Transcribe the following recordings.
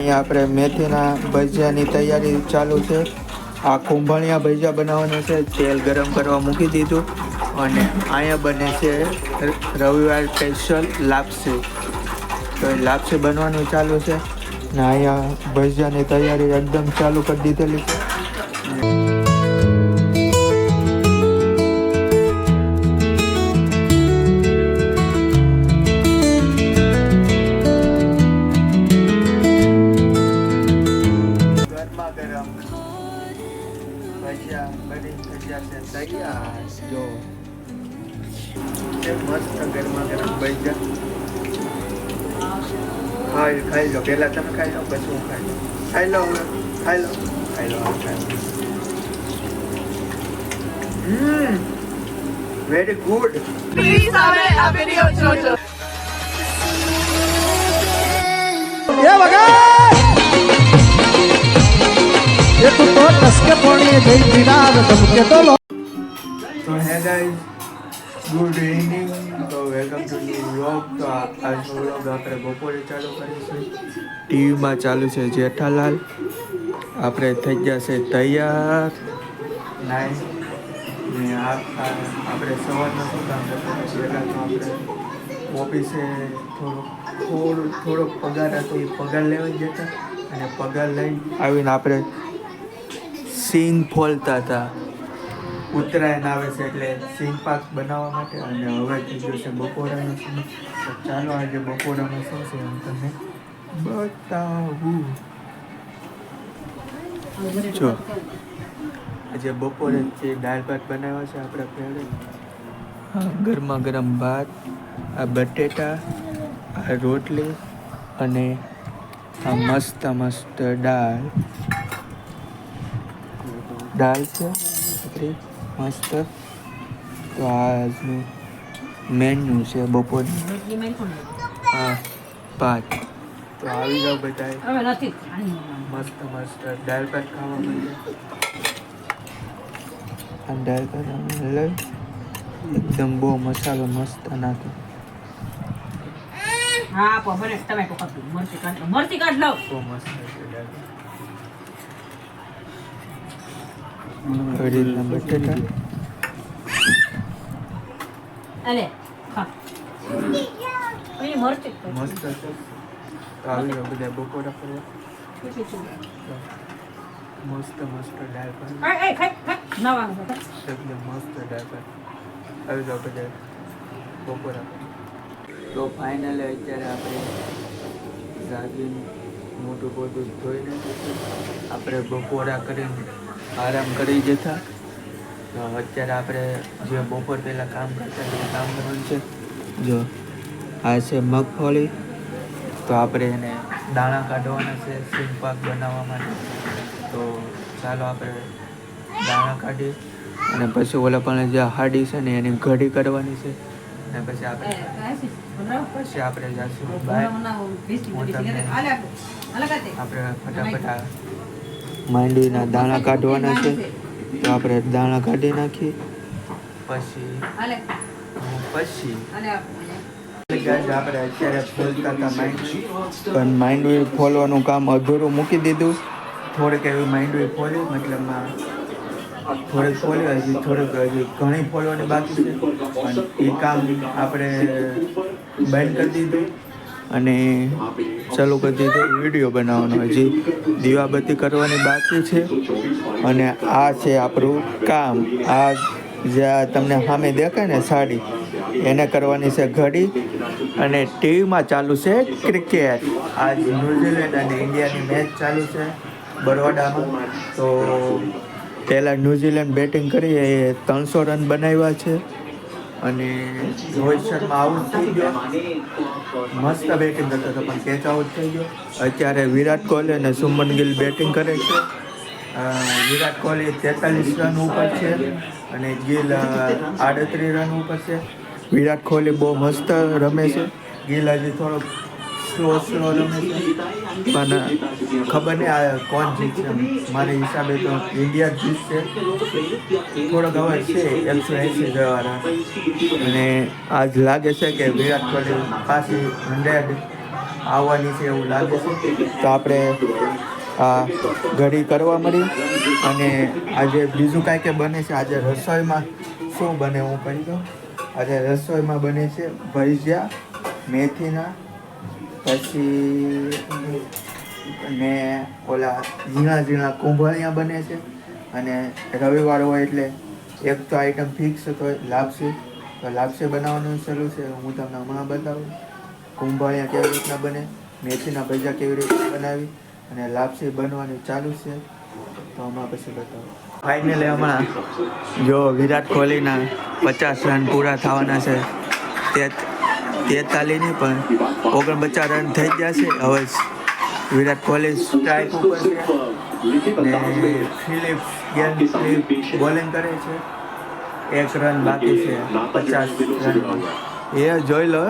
અહીંયા આપણે મેથીના ભજીયાની તૈયારી ચાલુ છે. આ કુંભણિયા ભજીયા બનાવવાનું છે. તેલ ગરમ કરવા મૂકી દીધું અને અહીંયા બને છે રવિવાર સ્પેશિયલ લાપસી. તો એ લાપસી બનવાનું ચાલુ છે. ને અહીંયા ભજીયાની તૈયારી એકદમ ચાલુ કરી દીધેલી છે. ગરમા ગરમ ભજીયા બની ભજીયા છે તૈયાર જો કે મસ્ત ગરમા ગરમ ભજીયા ખાઈ ખાઈ લો પહેલા તમે ખાઈ લો પછી હું ખાઈ લો ખાઈ લો હવે ખાઈ લો ખાઈ લો હા, ખાઈ લો હમ વેરી ગુડ Please હવે આ વિડિયો જોજો એ તું તો ટસકે પોણીએ જઈ વિરાર ધમકે તો લો. તો હે ગાઈઝ ગુડ ઇવનિંગ તો વેલકમ ટુ ન્યુ વ્લોગ તો આજનો વ્લોગ આપણે બપોરે ચાલુ કરીશું. ટીવીમાં ચાલુ છે જેઠાલાલ. આપણે થઈ ગયા છે તૈયાર. નાઈ આપણે સવારના શું કામ કરતા પહેલાં તો આપણે ઓફિસે થોડો થોડો થોડોક પગાર હતો એ પગાર લેવા જતા. અને પગાર લઈ આવીને આપણે સિંગ ફોલતા હતા. ઉત્તરાયણ આવે છે એટલે સિંગ પાક બનાવવા માટે અને હવે થઈ છે બપોરાનો સમય. ચાલો આજે બપોરામાં શું છે હું તમને બતાવું. જો, આજે બપોરે જે દાળ ભાત બનાવ્યા છે આપણા ફેવરેટ ગરમા ગરમ ભાત, આ બટેટા, આ રોટલી અને આ મસ્ત મસ્ત દાળ. દાળ છે આપણી મસ્ત. તો આજનું મેન્યુ છે બપોરનું. હા ભાત. તો આવી જાઓ બધા મસ્ત મસ્ત. દાળ ભાત ખાવા માટે. આ દાળ ભાત અમે લઈ એકદમ બહુ મસાલો મસ્ત નાખે હા પો તમે કાઢ કાઢ બહુ મસ્ત. આવી રીતના બટેટા અલે. મસ્ત આવી જાઓ બધા બપોરા કરવા મસ્ત મસ્ત એકદમ મસ્ત ડ્રાઈવર આવી જાઓ બધા બપોરા તો ફાઇનલી અત્યારે આપણે જાગીને મોટું બધું ધોઈને આપણે બપોરા કરીને આરામ કરી જતા. તો અત્યારે આપણે જે બપોર પહેલાં કામ કરતા એ કામ કરવાનું છે. જો આ છે મગફળી. તો આપણે એને દાણા કાઢવાના છે સિંગ પાક બનાવવા માટે. તો ચાલો આપણે દાણા કાઢી અને પછી ઓલા પણ જે હાડી છે ને એની ઘડી કરવાની છે. અને પછી આપણે પછી આપણે જઈશું આપણે ફટાફટ માંડવીના દાણા કાઢવાના છે. તો આપણે દાણા કાઢી નાખીએ. પછી? પછી? આપણે. અત્યારે ખોલતા હતા માંડવી. પણ માંડવી ફોલવાનું કામ અધૂરું મૂકી દીધું. થોડીક એવી માંડવી ફોલી મતલબમાં થોડીક ફોલ્યું હજી થોડીક હજી ઘણી ફોલવાની બાકી છે. પણ એ કામ આપણે બંધ કરી દીધું. અને ચાલુ કરી દીધો વીડિયો બનાવવાનો. હજી દીવાબત્તી કરવાની બાકી છે અને આ છે આપણું કામ. આ જે તમને સામે દેખાય ને સાડી, એને કરવાની છે ઘડી અને ટીવીમાં ચાલુ છે ક્રિકેટ. આજ ન્યૂઝીલેન્ડ અને ઇન્ડિયાની મેચ ચાલુ છે બરોડામાં. તો પહેલાં ન્યૂઝીલેન્ડ બેટિંગ કરી એ ત્રણસો રન બનાવ્યા છે. અને રોહિત શર્મા આઉટ થઈ ગયો. મસ્ત બેટિંગ કરતો હતો, પણ કેચ આઉટ થઈ ગયો. અત્યારે વિરાટ કોહલી અને સુમન ગિલ બેટિંગ કરે છે. વિરાટ કોહલી તેતાલીસ રન ઉપર છે અને ગિલ આડત્રીસ રન ઉપર છે. વિરાટ કોહલી બહુ મસ્ત રમે છે. ગિલ હજી થોડોક પણ ખબર નહીં આ કોણ જીતશે મારા હિસાબે તો ઇન્ડિયા જ જીતશે થોડોક હવે છે, એકસો એંસી જવાના. અને આજ લાગે છે કે વિરાટ કોહલી પાછી હંડ્રેડ આવવાની છે એવું લાગે છે. તો આપણે આ ઘડી કરવા મળી. અને આજે બીજું કાંઈ કે બને છે, આજે રસોઈમાં શું બને હું કહી દઉં? આજે રસોઈમાં બને છે ભજીયા, મેથીના પછી ને ઓલા ઝીણા ઝીણા કુંભળિયા બને છે. અને રવિવાર હોય એટલે એક તો આઈટમ ફિક્સ તો લાપસી તો લાપસી બનાવવાનું શરૂ છે. હું તમને હમણાં બતાવું. કુંભળિયા કેવી રીતના બને, મેથીના ભજા કેવી રીતે બનાવી, અને લાપસી બનવાની ચાલુ છે. તો હમણાં પછી બતાવું. ફાઇનલી હમણાં જો વિરાટ કોહલીના પચાસ રન પૂરા થવાના છે, તે તેતાલીસ નહીં પણ ઓગણપચાસ રન થઈ ગયા છે. હવે વિરાટ કોહલી સ્ટ્રાઇક ઉપર છે ફિલિપ ગેન બોલિંગ કરે છે. એક રન બાકી છે. પચાસ રન એ જોઈ લો.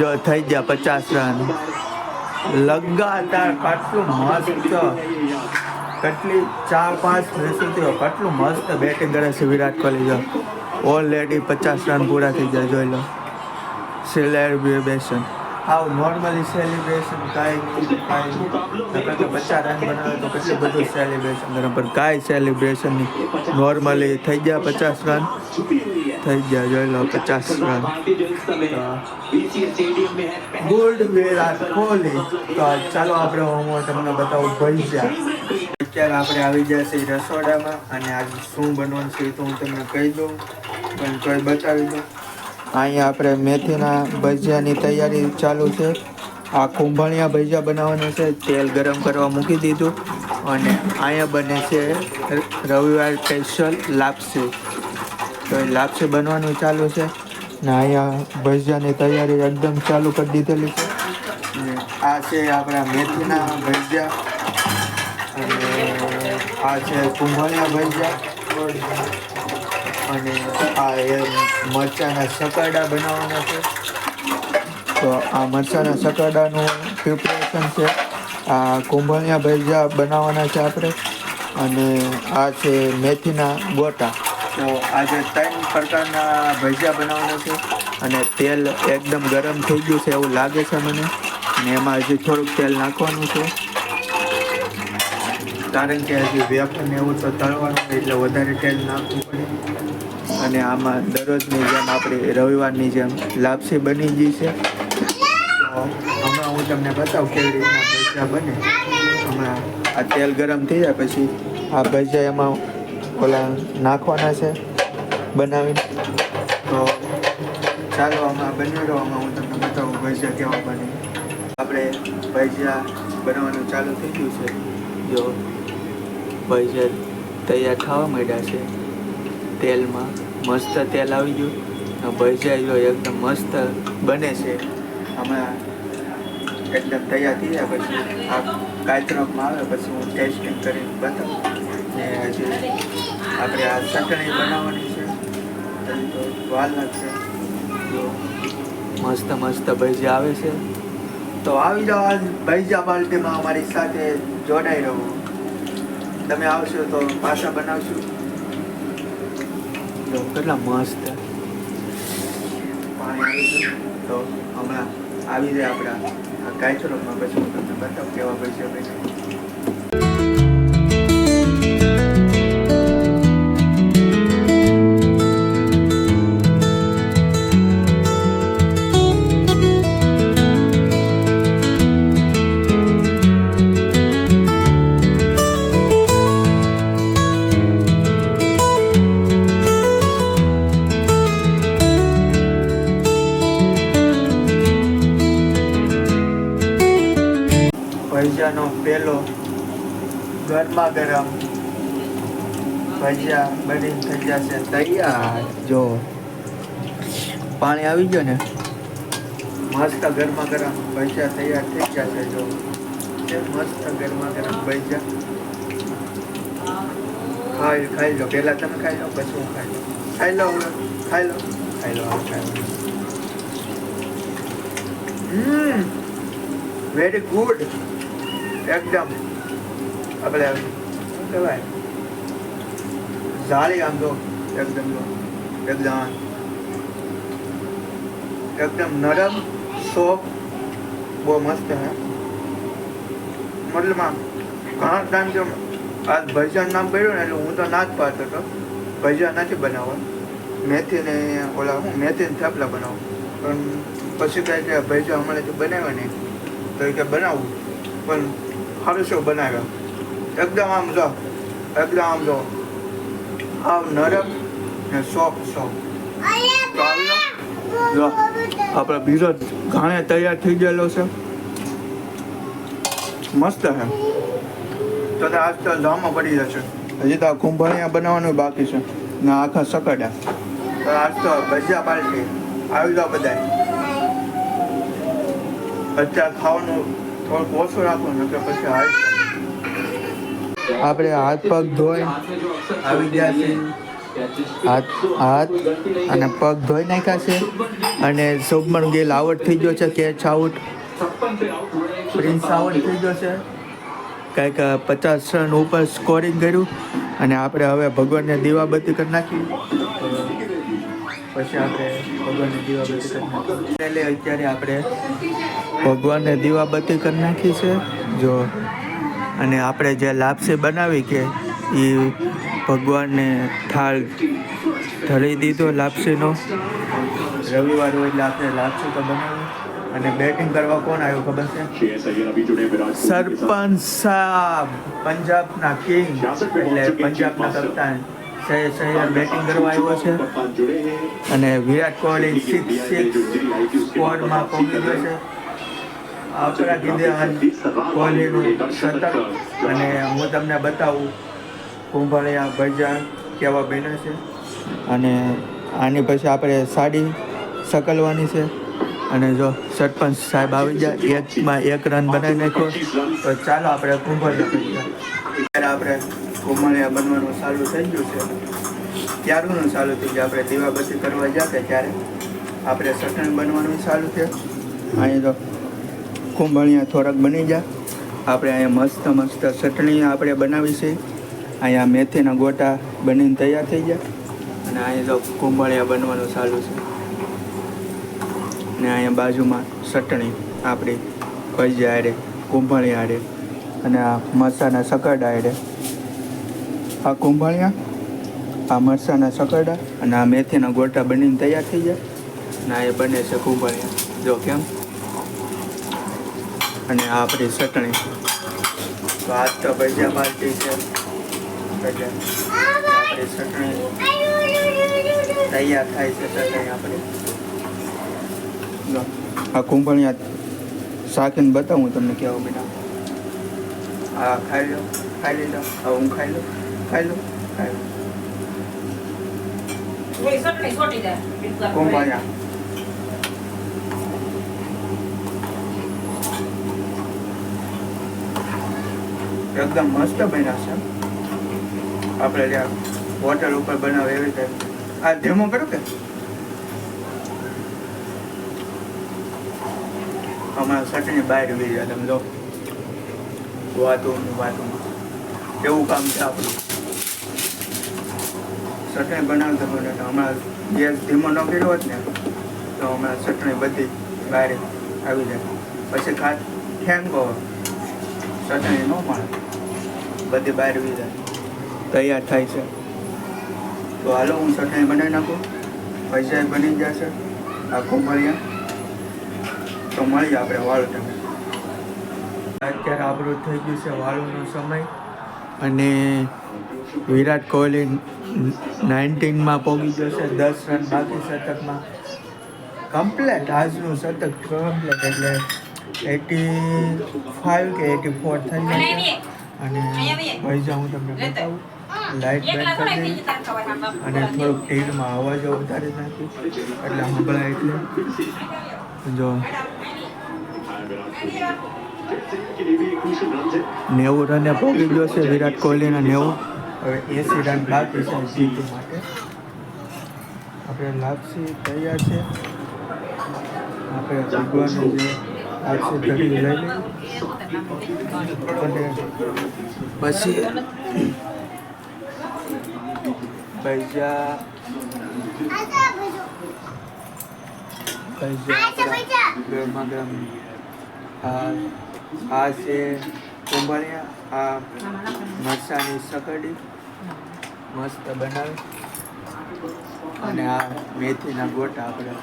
જો થઈ ગયા પચાસ રન લગાતાર કેટલું મસ્ત. કેટલી ચાર પાંચ મેચોથી કેટલું મસ્ત બેટિંગ કરે છે વિરાટ કોહલી જો. ઓલરેડી પચાસ રન પૂરા થઈ ગયા, જોઈ લો. સેલિબ્રેશન આવું નોર્મલી સેલિબ્રેશન કાંઈ કાંઈ નહીં. પચાસ રન બનાવે તો કેટલું બધું સેલિબ્રેશન કરે પણ કાંઈ સેલિબ્રેશન નોર્મલી થઈ ગયા પચાસ રન. થઈ ગયા, જોઈ લો, પચાસ રન. ગુડ વિરાટ કોહલી તો ચાલો આપણે હું તમને બતાવું ભૈજા અત્યારે આપણે આવી ગયા છીએ રસોડામાં. અને આજે શું બનવાનું છે તો હું તમને કહી દઉં. પણ કોઈ બતાવી દઉં. અહીંયા આપણે મેથીના ભજીયાની તૈયારી ચાલુ છે. આ કુંભણિયા ભજીયા બનાવવાનું છે. તેલ ગરમ કરવા મૂકી દીધું અને અહીંયા બને છે રવિવાર સ્પેશિયલ લાપસી. તો એ લાપસી બનવાનું ચાલુ છે ને અહીંયા ભજીયાની તૈયારી એકદમ ચાલુ કરી દીધેલી છે. આ છે આપણા મેથીના ભજીયા. અને આ છે કુંભળિયા ભજીયા. અને આ એ મરચાના સકરડા બનાવવાના છે. તો આ મરચાના સકરડાનું પ્રિપરેશન છે. આ કુંભણિયા ભજીયા બનાવવાના છે આપણે. અને આ છે મેથીના ગોટા. તો આજે ત્રણ પ્રકારના ભજીયા બનાવવાના છે. અને તેલ એકદમ ગરમ થઈ ગયું છે એવું લાગે છે મને. અને એમાં હજી થોડુંક તેલ નાખવાનું છે. કારણ કે હજી વેફર ને એવું તો તળવાનું એટલે વધારે તેલ નાખવું પડે. અને આમાં દરરોજની જેમ આપણી રવિવારની જેમ લાપસી બની ગઈ છે. તો હમણાં હું તમને બતાવું કેવી રીતના ભજીયા બને. હમણાં આ તેલ ગરમ થઈ જાય પછી આ ભજીયા એમાં ઓલા નાખવાના છે બનાવીને. તો ચાલો આમાં હમણાં હું તમને બતાવું ભજીયા કેવા બને. આપણે ભજીયા બનાવવાનું ચાલુ થઈ ગયું છે. જો ભજીયા તૈયાર થવા માંડ્યા છે તેલમાં. મસ્ત તેલ આવી ગયું. ભજાઈ ગયો એકદમ મસ્ત બને છે. હમણાં એકદમ તૈયાર થઈ જાય પછી આ કાર્યક્રમમાં આવે, પછી હું ટેસ્ટિંગ કરીને બતાવું. ને હજી આપણે આ ચટણી બનાવવાની છે. તો વાલનટ છે. મસ્ત મસ્ત ભજીયા આવે છે. તો આવી જાઓ આજ ભજીયા પાર્ટીમાં અમારી સાથે જોડાઈ રહો. તમે આવશો તો પાછા બનાવશું. જો કેટલા મસ્ત. પાણી આવી ગયું તો હમણાં આવી જાય આપણા આ કાયચરોમાં પછી હું તમને બતાવું કેવા પૈસા બન્યા ગરમા ગરમ ભજીયા બની થઈ જશે તૈયાર. જો. પાણી આવી ગયો ને? મસ્ત ગરમા ગરમ ભજીયા તૈયાર થઈ જશે જો. મસ્ત ગરમા ગરમ ભજીયા? ખાઈ ખાઈ લો. પહેલા તમે ખાઈ લો, પછી હું ખાઈ લો ખાઈ લો ખાઈ લો ખાઈ લો ખાઈ લો હમ. વેરી ગુડ એકદમ. આપણે શું કહેવાય. જાળી આમ તો એકદમ જો એકદમ એકદમ નરમ સોફ્ટ બહુ મસ્ત હે મતલબ ઘણા ટાઈમ જો આ ભજન નામ પડ્યું ને એટલે હું તો ના જ પાડતો હતો. ભજન નથી બનાવવા. મેથી ને ઓલા હું, મેથી ને થેપલા બનાવું. પણ પછી કહે કે ભજીયા હમણાંથી બનાવ્યા નહીં. તો કે બનાવું. પણ સારું શું બનાવ્યા? એકદમ આમ જો, એકદમ આમ જો. આમ નરમ ને સોફ્ટ સોફ્ટ આવી. જો આપણે બીજો ઘાણે તૈયાર થઈ ગયેલો છે. મસ્ત છે. તો આજ તો જામમાં પડી જશે. હજી તો કુંભાણિયા બનાવવાનું બાકી છે. ને આખા સકડા તો આજ તો ભજીયા પાર્ટી. આવી જાઓ બધા અત્યારે ખાવાનું થોડુંક ઓછું રાખવું ને કે પછી હાલ. આપણે હાથ પગ ધોઈ આવી ગયા છે. હાથ હાથ અને પગ ધોઈ નાખ્યા છે. અને શુભમન ગિલ આઉટ થઈ ગયો છે કેચ આઉટ પ્રિન્સ આઉટ થઈ ગયો છે. કંઈક પચાસ રન ઉપર સ્કોરિંગ કર્યું. અને આપણે હવે ભગવાનને દીવાબત્તી કરી નાખી. પછી આપણે ભગવાનને દીવાબત્તી કરી નાખી. અત્યારે આપણે ભગવાનને દીવાબત્તી કરી નાખી છે. જો અને આપણે જે લાપસી બનાવી કે એ ભગવાનને થાળ ધરી દીધો લાપસીનો. રવિવાર હોય એટલે આપણે લાપસી તો બનાવી અને બેટિંગ કરવા કોણ આવ્યું ખબર છે? સરપંચ સાહેબ પંજાબના કિંગ એટલે પંજાબના કપ્તાન સહી બેટિંગ કરવા આવ્યો છે. અને વિરાટ કોહલી સિક્સ સિક્સ સ્કોડમાં પહોંચી ગયો છે. આપણા ગિદેહાન કોહલીનું શતક અને હું તમને બતાવું, કુંભાળિયા ભજા કેવા બન્યા છે. અને આની પછી આપણે સાડી સકલવાની છે. અને જો સરપંચ સાહેબ આવી જાય એકમાં એક રન બનાવી નાખ્યો. તો ચાલો આપણે કુંભાળિયા ભજીયા ત્યારે આપણે કુંભાળિયા બનવાનું ચાલુ થઈ ગયું છે. ત્યારનું ચાલુ થઈ ગયું, આપણે દીવાબત્તી કરવા જતા ત્યારે. આપણે ચટણી બનવાનું ચાલુ છે અહીં તો કુંભાળિયા થોડાક બની જા. આપણે અહીંયા મસ્ત મસ્ત ચટણી આપણે બનાવી છે. અહીંયા મેથીના ગોટા બનીને તૈયાર થઈ ગયા. અને અહીંયા તો કુંભાળિયા બનવાનું ચાલુ છે. અને અહીંયા બાજુમાં ચટણી આપણી ભજીયા આડે કુંભાળિયા આડે. અને આ મરસાના સકરડા આડે. આ કુંભળિયા આ મરસાના સકરડા અને આ મેથીના ગોટા બનીને તૈયાર થઈ ગયા. અને આ બને છે કુંભાળિયા જો કેમ? અને આ આપણી ચટણી. તો તો ભજીયા પાર્ટી છે. આપણી ચટણી તૈયાર થાય છે ચટણી આપણી. આ કુંભણિયા શાકીને બતાવું તમને કેવું બેટા આ ખાઈ લો ખાઈ લો હા હું ખાઈ લો ખાઈ લો ખાઈ લો. થોડી ચટણી છોટી જાય કુંભણિયા એકદમ મસ્ત બન્યા છે. આપણે ત્યાં હોટલ ઉપર બનાવે એવી રીતે. આ ધીમો કરો કે? અમારા ચટણી બહાર વી જાય તમે લો વાતોનું વાતોમાં એવું કામ છે આપણું? ચટણી બનાવતા બને તો હમણાં ગેસ ધીમો ન કર્યો હોત ને, તો હમણાં ચટણી બધી બહાર આવી જાય. પછી ખાસ ખેંગો ચટણી ન મળે. બધી બહાર વિધા તૈયાર થાય છે. તો હાલો, હું ચટણી બનાવી નાખું. પૈસા બની જશે આખું મળ્યા. તો મળીએ આપણે વાળું તમે. અત્યારે આપણું થઈ ગયું છે વાળુનો સમય. અને વિરાટ કોહલી નાઇન્ટીનમાં પહોંચી ગયો છે, દસ રન બાકી શતકમાં. કમ્પ્લેટ, આજનું શતક કમ્પ્લેટ, એટલે એટી ફાઇવ કે એટી ફોર થઈ ગયું અને પૈસા હું તમને બતાવું. લાઈટ બેક કરી દઈ અને થોડુંક ટીવીમાં અવાજો વધારી નાખ્યું. એટલે સંભળાય એટલે. જો. નેવું રને પહોંચી ગયો છે વિરાટ કોહલીના નેવું. હવે એસી રન બાકી છે જીત માટે. આપણે લાપસી તૈયાર છે. આપણે ભગવાનને જે લાપસી ઘડી લઈ લઈએ. પછી પૈસા પૈસા ગરમા ગરમ આ આ છે કુંભાળિયા આ મરચાની સકડી મસ્ત બનાવે. અને આ મેથીના ગોટા આપણે.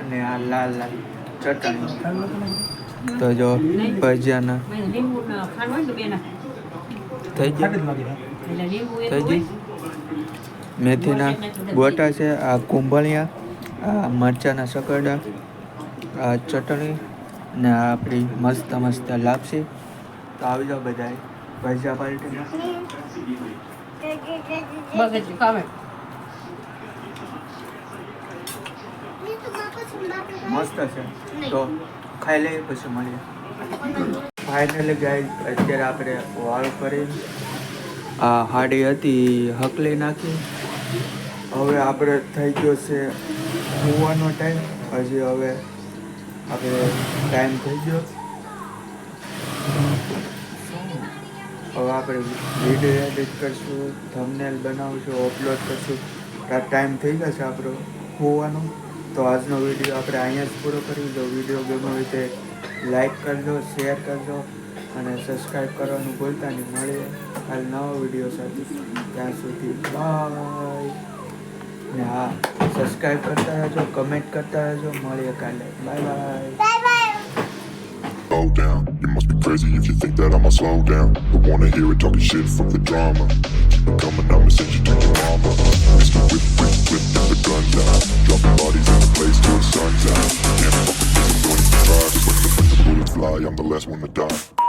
અને આ લાલ લાલ ચટણી. તો જો ભજીયાના. થઈ ગયા? થઈ ગઈ મેથીના ગોટા છે, આ કુંભળિયા, આ મરચાના સકરડા, આ ચટણી ને આપણી મસ્ત મસ્ત લાપસી. તો આવી જાઓ બધા ભજીયા પાર્ટીમાં મસ્ત છે. તો ખાઈ લઈએ પછી મળીએ. ફાઇનલી ગાઈડ અત્યારે આપણે વાળ કરી. આ હાડી હતી, હકલી નાખી. હવે આપણે થઈ ગયો છે હોવાનો ટાઈમ હજી હવે આપણે ટાઈમ થઈ ગયો. હવે આપણે વીડિયો એડિટ કરશું થંબનેલ બનાવશું અપલોડ કરશું. ટાઈમ થઈ ગયો છે આપણો હોવાનો. તો આજનો વીડિયો આપણે અહીંયા જ પૂરો કરી દો વીડિયો ગમ્યો હોય તે લાઈક કરજો શેર કરજો અને સબસ્ક્રાઈબ કરવાનું ભૂલતા નહીં. મળીએ કાલ નવો વીડિયો સાથે. ત્યાં સુધી બાય. ને હા સબસ્ક્રાઈબ કરતા રહેજો કમેન્ટ કરતા રહેજો. મળીએ કાલે. Bye bye. be crazy if you think that I'ma slow down. I wanna hear it talking shit from the drama. Keep it coming, I'ma send you to your mama. Mr. Whip, whip, whip, at the gun down. Dropping bodies in the place till the sun's out. Can't fuck with this, I'm going to try. Cause when the bullets fly, I'm the last one to die.